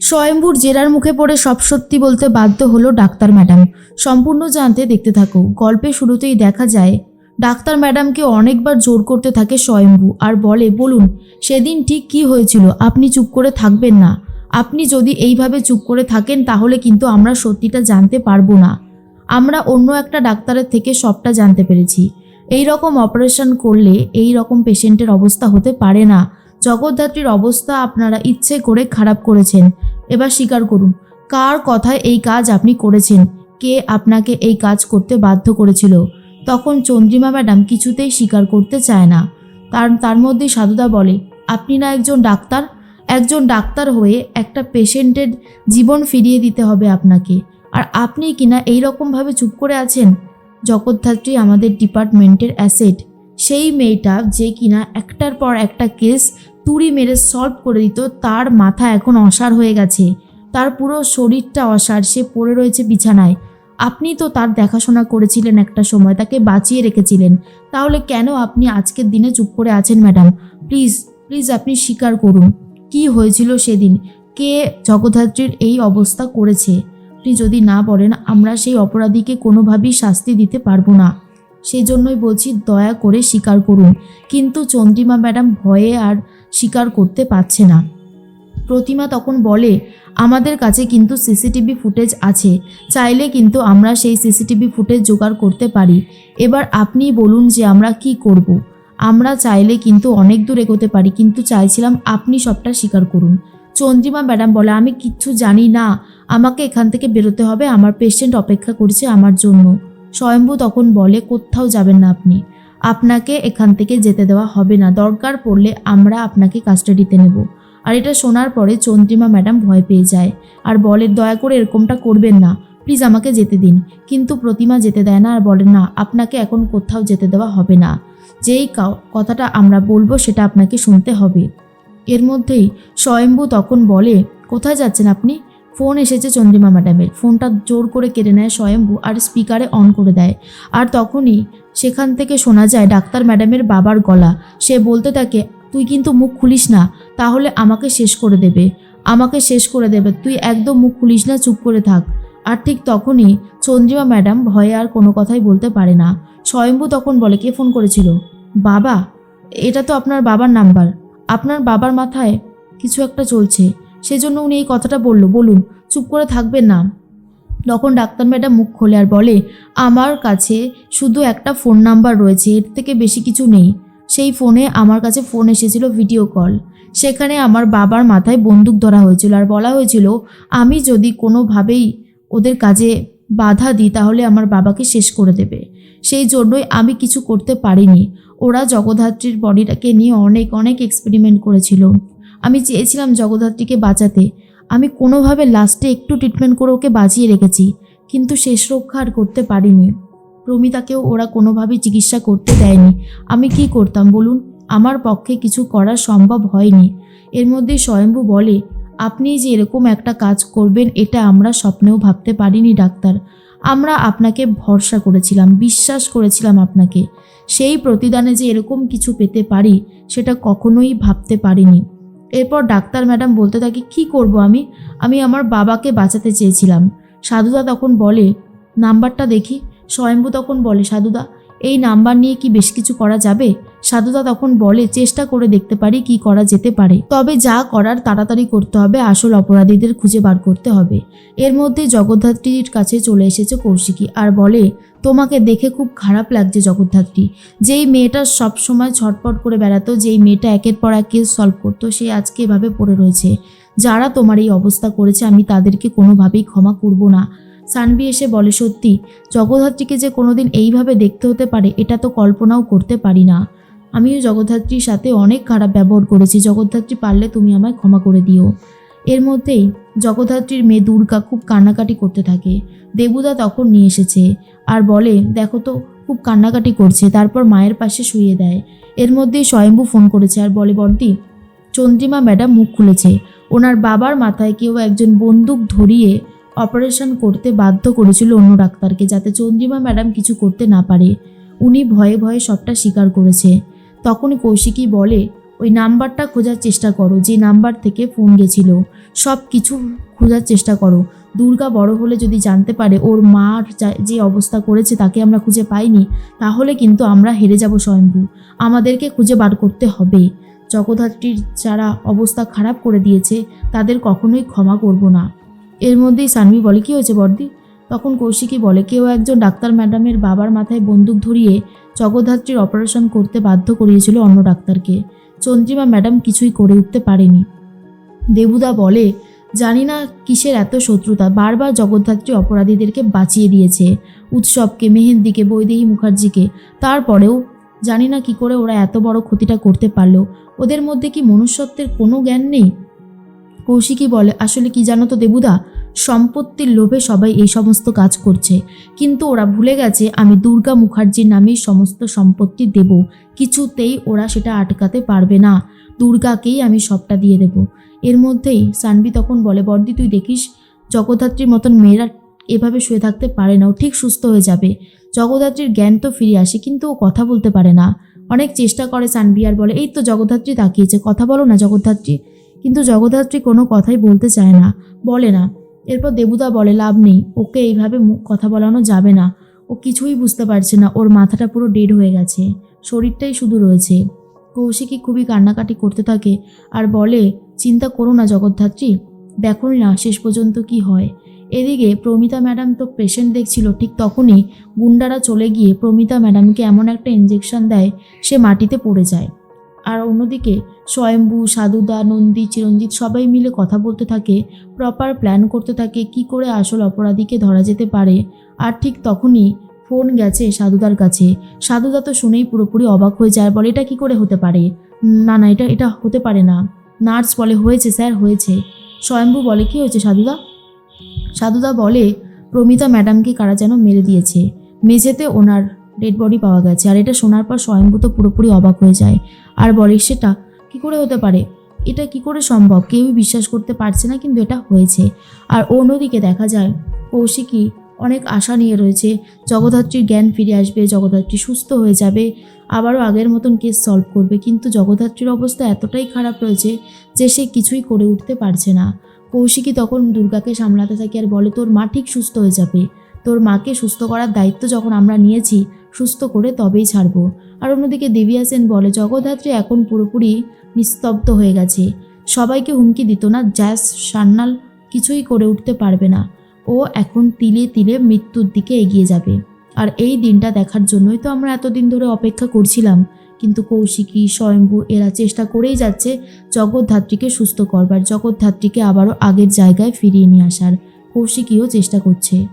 স্বয়ম্ভুর জেরার মুখে পড়ে সব সত্যি বলতে বাধ্য হলো ডাক্তার ম্যাডাম। সম্পূর্ণ জানতে দেখতে থাকো। গল্পে শুরুতেই দেখা যায়, ডাক্তার ম্যাডামকে অনেকবার জোর করতে থাকে স্বয়ম্ভু আর বলে, বলুন, সেদিন ঠিক কি হয়েছিল? আপনি চুপ করে থাকবেন না। আপনি যদি এইভাবে চুপ করে থাকেন তাহলে কিন্তু আমরা সত্যিটা জানতে পারব না। আমরা অন্য একটা ডাক্তারের থেকে সবটা জানতে পেরেছি। এই রকম অপারেশন করলে এই রকম পেশেন্টের অবস্থা হতে পারে না। জগদ্ধাত্রীর অবস্থা আপনারা ইচ্ছে করে খারাপ করেছেন। এবার স্বীকার করুন, কার কথায় এই কাজ আপনি করেছেন? কে আপনাকে এই কাজ করতে বাধ্য করেছিল? তখন চন্দ্রিমা ম্যাডাম কিছুতেই স্বীকার করতে চায় না। তার তার মধ্যেই সাধুদা বলে, আপনি না একজন ডাক্তার? একজন ডাক্তার হয়ে একটা পেশেন্টের জীবন ফিরিয়ে দিতে হবে আপনাকে। আর আপনি কিনা এই রকমভাবে চুপ করে আছেন? জগদ্ধাত্রী আমাদের ডিপার্টমেন্টের অ্যাসেট। সেই মেয়েটা যে কিনা একটার পর একটা কেস তুড়ি মেরে সলভ করে দিত, তার মাথা এখন অসার হয়ে গেছে। তার পুরো শরীরটা অসার সে পড়ে রয়েছে বিছানায়। আপনি তো তার দেখাশোনা করেছিলেন একটা সময়, তাকে বাঁচিয়ে রেখেছিলেন। তাহলে কেন আপনি আজকের দিনে চুপ করে আছেন, ম্যাডাম? প্লিজ প্লিজ আপনি স্বীকার করুন। কি হয়েছিল সেদিন? কে জগদ্ধাত্রীর এই অবস্থা করেছে? আপনি যদি না বলেন, আমরা সেই অপরাধীকে কোনোভাবেই শাস্তি দিতে পারব না। সেই জন্যই বলছি দয়া করে স্বীকার করুন। কিন্তু চন্দ্রিমা ম্যাডাম ভয়ে আর স্বীকার করতে পারছে না। প্রতিমা তখন বলে, আমাদের কাছে কিন্তু সিসিটিভি ফুটেজ আছে। চাইলে কিন্তু আমরা সেই সিসিটিভি ফুটেজ জোগাড় করতে পারি। এবার আপনি বলুন যে আমরা কি করব। আমরা চাইলে কিন্তু অনেক দূর এগোতে পারি, কিন্তু চাইছিলাম আপনি সবটা স্বীকার করুন। চন্দ্রিমা ম্যাডাম বলে, আমি কিচ্ছু জানি না। আমাকে এখান থেকে বেরোতে হবে। আমার পেশেন্ট অপেক্ষা করছে আমার জন্য। স্বয়ম্ভু তখন বলে, কোথাও যাবেন না আপনি। আপনাকে এখান থেকে যেতে দেওয়া হবে না। দরকার পড়লে আমরা আপনাকে কাস্টাডিতে নেব। আর এটা শোনার পরে চন্দ্রিমা ম্যাডাম ভয় পেয়ে যায়। আর বলে, দয়া করে এরকমটা করবেন না। প্লিজ আমাকে যেতে দিন। কিন্তু প্রতিমা যেতে দেয় না আর বলে, না, আপনাকে এখন কোথাও যেতে দেওয়া হবে না। যেই কথাটা আমরা বলব সেটা আপনাকে শুনতে হবে। এর মধ্যেই স্বয়ম্ভু তখন বলে, কোথায় যাচ্ছেন আপনি? ফোন এসেছে চন্দ্রিমা ম্যাডামের। ফোনটা জোর করে কেড়ে নেয় স্বয়ম্ভু আর স্পিকারে অন করে দেয়। আর তখনই সেখান থেকে শোনা যায় ডাক্তার ম্যাডামের বাবার গলা। সে বলতে থাকে, তুই কিন্তু মুখ খুলিস না, তাহলে আমাকে শেষ করে দেবে। আমাকে শেষ করে দেবে, তুই একদম মুখ খুলিস না, চুপ করে থাক। আর ঠিক তখনই চন্দ্রিমা ম্যাডাম ভয়ে আর কোনো কথাই বলতে পারে না। স্বয়ম্ভু তখন বলে, কে ফোন করেছিল? বাবা, এটা তো আপনার বাবার নাম্বার। আপনার বাবার মাথায় কিছু একটা চলছে। সেজন্য উনি এই কথাটা বলল, বলুন, চুপ করে থাকবেন না। তখন ডাক্তার ম্যাডাম মুখ খোলে আর বলে, আমার কাছে শুধু একটা ফোন নাম্বার রয়েছে, এর থেকে বেশি কিছু নেই। সেই ফোনে আমার কাছে ফোন এসেছিল ভিডিও কল। সেখানে আমার বাবার মাথায় বন্দুক ধরা হয়েছিল আর বলা হয়েছিল, আমি যদি কোনোভাবেই ওদের কাজে বাধা দিই, তাহলে আমার বাবাকে শেষ করে দেবে। সেই জন্যই আমি কিছু করতে পারিনি। ওরা জগদ্ধাত্রীর বডিটাকে নিয়ে অনেক অনেক এক্সপেরিমেন্ট করেছিল। আমি চেয়েছিলাম জগদ্ধাত্রীকে বাঁচাতে। আমি কোনোভাবে লাস্টে একটু ট্রিটমেন্ট করে ওকে বাঁচিয়ে রেখেছি, কিন্তু শেষ রক্ষা আর করতে পারিনি। প্রমিতাকেও ওরা কোনোভাবেই চিকিৎসা করতে দেয়নি। আমি কি করতাম বলুন? আমার পক্ষে কিছু করা সম্ভব হয়নি। এর মধ্যে স্বয়ম্ভু বলে, আপনি যে এরকম একটা কাজ করবেন, এটা আমরা স্বপ্নেও ভাবতে পারিনি, ডাক্তার। আমরা আপনাকে ভরসা করেছিলাম, বিশ্বাস করেছিলাম আপনাকে। সেই প্রতিদানে যে এরকম কিছু পেতে পারি, সেটা কখনোই ভাবতে পারিনি। এরপর ডাক্তার ম্যাডাম বলতে থাকি, কি করব আমি? আমি আমার বাবাকে বাঁচাতে চেয়েছিলাম। সাধুদা তখন বলে, নাম্বারটা দেখি। স্বয়ম্ভু তখন বলে, সাধুদা এই নাম্বার নিয়ে কি বেশ কিছু করা যাবে? সাধুদা তখন বলে, চেষ্টা করে দেখতে পারি কি করা যেতে পারে। তবে যা করার তাড়াতাড়ি করতে হবে, আসল অপরাধীদের খুঁজে বার করতে হবে। এর মধ্যে জগদ্ধাত্রীর কাছে চলে এসেছে কৌশিকী আর বলে, তোমাকে দেখে খুব খারাপ লাগছে জগদ্ধাত্রী। যেই মেয়েটা সব সময় ছটপট করে বেড়াতো, যেই মেয়েটা একের পর এক কেস সলভ করতো, সে আজকে এভাবে পড়ে রয়েছে। যারা তোমার এই অবস্থা করেছে, আমি তাদেরকে কোনোভাবেই ক্ষমা করব না। সানভি এসে বলে, সত্যি, জগদ্ধাত্রীকে যে কোনোদিন এইভাবে দেখতে হতে পারে, এটা তো কল্পনাও করতে পারি না। আমিও জগদ্ধাত্রীর সাথে অনেক খারাপ ব্যবহার করেছি। জগদ্ধাত্রী পারলে তুমি আমায় ক্ষমা করে দিও। এর মধ্যেই জগদ্ধাত্রীর মেয়ে দুর্গা খুব কান্নাকাটি করতে থাকে। দেবুদা তখন নিয়ে এসেছে আর বলে, দেখো তো, খুব কান্নাকাটি করছে। তারপর মায়ের পাশে শুয়ে দেয়। এর মধ্যেই স্বয়ম্ভু ফোন করেছে আর বলে বর্দি চন্দ্রিমা ম্যাডাম মুখ খুলেছে। ওনার বাবার মাথায় কেউ একজন বন্দুক ধরিয়ে অপারেশন করতে বাধ্য করেছিল অন্য ডাক্তারকে যাতে চন্দ্রিমা ম্যাডাম কিছু করতে না পারে। উনি ভয়ে ভয়ে সবটা স্বীকার করেছে। তখন কৌশিকী বলে, ওই নাম্বারটা খোঁজার চেষ্টা করো, যে নাম্বার থেকে ফোন গেছিল। সব কিছু খোঁজার চেষ্টা করো। দুর্গা বড় হলে যদি জানতে পারে ওর মার যে অবস্থা করেছে তাকে আমরা খুঁজে পাইনি, তাহলে কিন্তু আমরা হেরে যাব স্বয়ম্ভু। আমাদেরকে খুঁজে বার করতে হবে। জগদ্ধাত্রীর যারা অবস্থা খারাপ করে দিয়েছে, তাদের কখনোই ক্ষমা করব না। এর মধ্যেই সানভি বলে, কি হয়েছে বর্দি? তখন কৌশিকী বলে, কেউ একজন ডাক্তার ম্যাডামের বাবার মাথায় বন্দুক ধরিয়ে জগদ্ধাত্রীর অপারেশন করতে বাধ্য করিয়েছিল অন্য ডাক্তারকে। চন্দ্রিমা ম্যাডাম কিছুই করে উঠতে পারেনি। দেবুদা বলে, জানি না কিসের এত শত্রুতা, বারবার জগদ্ধাত্রী অপরাধীদেরকে বাঁচিয়ে দিয়েছে, উৎসবকে, মেহেন্দিকে, বৈদেহী মুখার্জিকে। তারপরেও জানি না কি করে ওরা এত বড় ক্ষতিটা করতে পারল। ওদের মধ্যে কি মনুষ্যত্বের কোনো জ্ঞান নেই? কৌশিকী বলে, আসলে কি জানো তো দেবুদা? সম্পত্তির লোভে সবাই এই সমস্ত কাজ করছে। কিন্তু ওরা ভুলে গেছে, আমি দুর্গা মুখার্জির নামেই সমস্ত সম্পত্তি দেব। কিছুতেই ওরা সেটা আটকাতে পারবে না। দুর্গাকেই আমি সবটা দিয়ে দেব। এর মধ্যেই সানবি তখন বলে, বর্দি, তুই দেখিস, জগদ্ধাত্রীর মতন মেয়েরা এভাবে শুয়ে থাকতে পারে না। ও ঠিক সুস্থ হয়ে যাবে। জগদ্ধাত্রীর জ্ঞান তো ফিরে আসে, কিন্তু ও কথা বলতে পারে না। অনেক চেষ্টা করে সানবি আর বলে, এই তো জগদ্ধাত্রী তাকিয়েছে। কথা বলো না জগদ্ধাত্রী। কিন্তু জগদ্ধাত্রী কোনো কথাই বলতে চায় না, বলে না। এরপর দেবুদা বলে, লাভ নেই, ওকে এইভাবে কথা বলানো যাবে না। ও কিছুই বুঝতে পারছে না, ওর মাথাটা পুরো ডেড হয়ে গেছে, শরীরটাই শুধু রয়েছে। কৌশিকী খুবই কান্নাকাটি করতে থাকে আর বলে, চিন্তা করো না জগদ্ধাত্রী, দেখো না শেষ পর্যন্ত কি হয়। এদিকে প্রমিতা ম্যাডাম তো পেশেন্ট দেখছিল, ঠিক তখনই গুন্ডারা চলে গিয়ে প্রমিতা ম্যাডামকে এমন একটা ইঞ্জেকশন দেয়, সে মাটিতে পড়ে যায়। আর অন্যদিকে স্বয়ম্ভু, সাধুদা, নন্দী, চিরঞ্জিত সবাই মিলে কথা বলতে থাকে প্রপার প্ল্যান করতে থাকে কি করে আসল অপরাধীকে ধরা যেতে পারে। আর ঠিক তখনই ফোন গেছে সাধুদার কাছে। সাধুদা তো শুনেই পুরোপুরি অবাক হয়ে যায়, বলে, এটা কি করে হতে পারে? না না, এটা এটা হতে পারে না। নার্স বলে, হয়েছে স্যার, হয়েছে। স্বয়ম্ভু বলে, কি হয়েছে সাধুদা? সাধুদা বলে, প্রমিতা ম্যাডামকে কারা যেন মেরে দিয়েছে। মেঝেতে ওনার ডেড বডি পাওয়া গেছে। আর এটা শোনার পর স্বয়ম্ভু তো পুরোপুরি অবাক হয়ে যায়। আর বলে সেটা, কি করে হতে পারে? এটা কি করে সম্ভব? কেউই বিশ্বাস করতে পারছে না, কিন্তু এটা হয়েছে। আর অন্যদিকে দেখা যায়, কৌশিকী অনেক আশা নিয়ে রয়েছে। জগদ্ধাত্রীর জ্ঞান ফিরে আসবে, জগদ্ধাত্রী সুস্থ হয়ে যাবে, আবারও আগের মতন কেস সলভ করবে। কিন্তু জগদ্ধাত্রীর অবস্থা এতটাই খারাপ রয়েছে যে সে কিছুই করে উঠতে পারছে না। কৌশিকী তখন দুর্গাকে সামলাতে থাকে আর বলে, তোর মা ঠিক সুস্থ হয়ে যাবে। তোর মাকে সুস্থ করার দায়িত্ব যখন আমরা নিয়েছি সুস্থ করে তবেই ছাড়বো। আর অন্যদিকে দেবিয়া সেন বলে জগদ্ধাত্রী এখন পুরোপুরি নিস্তব্ধ হয়ে গেছে। সবাইকে হুমকি দিত না, জ্যাস সান্নাল কিছুই করে উঠতে পারবে না। ও এখন তিলে তিলে মৃত্যুর দিকে এগিয়ে যাবে। আর এই দিনটা দেখার জন্যই তো আমরা এতদিন ধরে অপেক্ষা করছিলাম। কিন্তু কৌশিকী, স্বয়ম্ভু এরা চেষ্টা করেই যাচ্ছে জগদ্ধাত্রীকে সুস্থ করবার, জগদ্ধাত্রীকে আবারও আগের জায়গায় ফিরিয়ে নিয়ে আসার। কৌশিকীও চেষ্টা করছে।